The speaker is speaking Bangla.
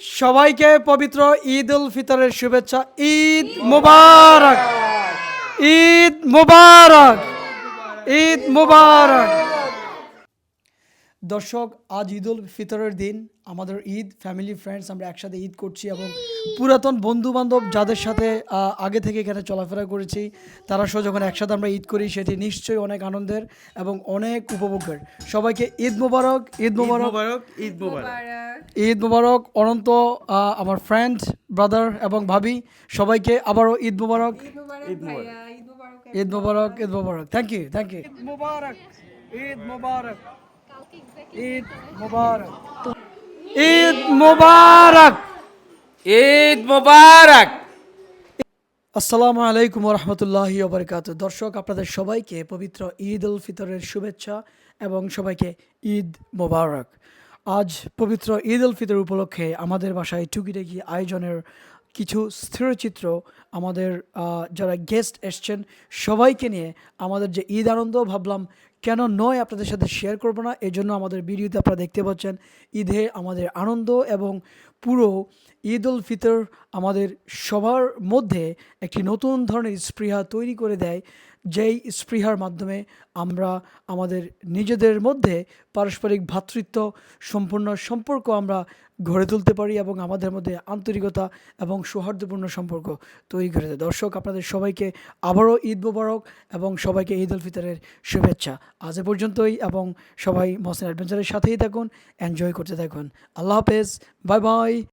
সবাইকে পবিত্র ঈদ উল ফিতরের শুভেচ্ছা। ঈদ মুবারক। ঈদ মুবারক। ঈদ মুবারক। দর্শক আজ ঈদ উল ফিতরের দিন। আমাদের ঈদ ফ্যামিলি ফ্রেন্ডস আমরা একসাথে ঈদ করছি এবং পুরাতন বন্ধু বান্ধব যাদের সাথে আগে থেকে এখানে চলাফেরা করেছি তারা সহ যখন একসাথে আমরা ঈদ করি সেটি নিশ্চয়ই অনেক আনন্দের এবং অনেক উপভোগের। সবাইকে ঈদ মুবারক ঈদ মুবারক। ঈদ মোবারক। ঈদ মুবারক অনন্ত আমার ফ্রেন্ড ব্রাদার এবং ভাবি সবাইকে আবারও ঈদ মুবারক। ঈদ মোবারক ঈদ মুবারক। ঈদ মুবারক thank you thank you Eid মুবারক ঈদ মুবারক। ঈদ মুবারক ঈদ মুবারক ঈদ মোবারক আসসালামু আলাইকুম রহমতুল্লাহি ওবরকাত দর্শক আপনাদের সবাইকে পবিত্র ঈদ উল ফিতরের শুভেচ্ছা এবং সবাইকে ঈদ মোবারক। আজ পবিত্র ঈদ উল ফিতর উপলক্ষে আমাদের বাসায় টুকিটাকি আয়োজনের কিছু স্থিরচিত্র আমাদের যারা গেস্ট এসছেন, সবাইকে নিয়ে আমাদের যে ঈদ আনন্দ, ভাবলাম কেন নয় আপনাদের সাথে শেয়ার করব না? এই জন্য আমাদের ভিডিওতে আপনারা দেখতে পাচ্ছেন, ঈদে আমাদের আনন্দ এবং পুরো ঈদ উল ফিতর আমাদের সবার মধ্যে একটি নতুন ধরনের স্পৃহা তৈরি করে দেয়। যেই স্পৃহার মাধ্যমে আমরা আমাদের নিজেদের মধ্যে পারস্পরিক ভ্রাতৃত্ব সম্পূর্ণ সম্পর্ক আমরা গড়ে তুলতে পারি এবং আমাদের মধ্যে আন্তরিকতা এবং সৌহার্দ্যপূর্ণ সম্পর্ক তৈরি করে দেয়। দর্শক, আপনাদের সবাইকে আবারও ঈদ মোবারক এবং সবাইকে ঈদ উল ফিতরের শুভেচ্ছা। আজ পর্যন্তই এবং সবাই মহসিন অ্যাডভেঞ্চারের সাথেই থাকুন, এনজয় করতে থাকুন। আল্লাহ হাফেজ, বাই বাই।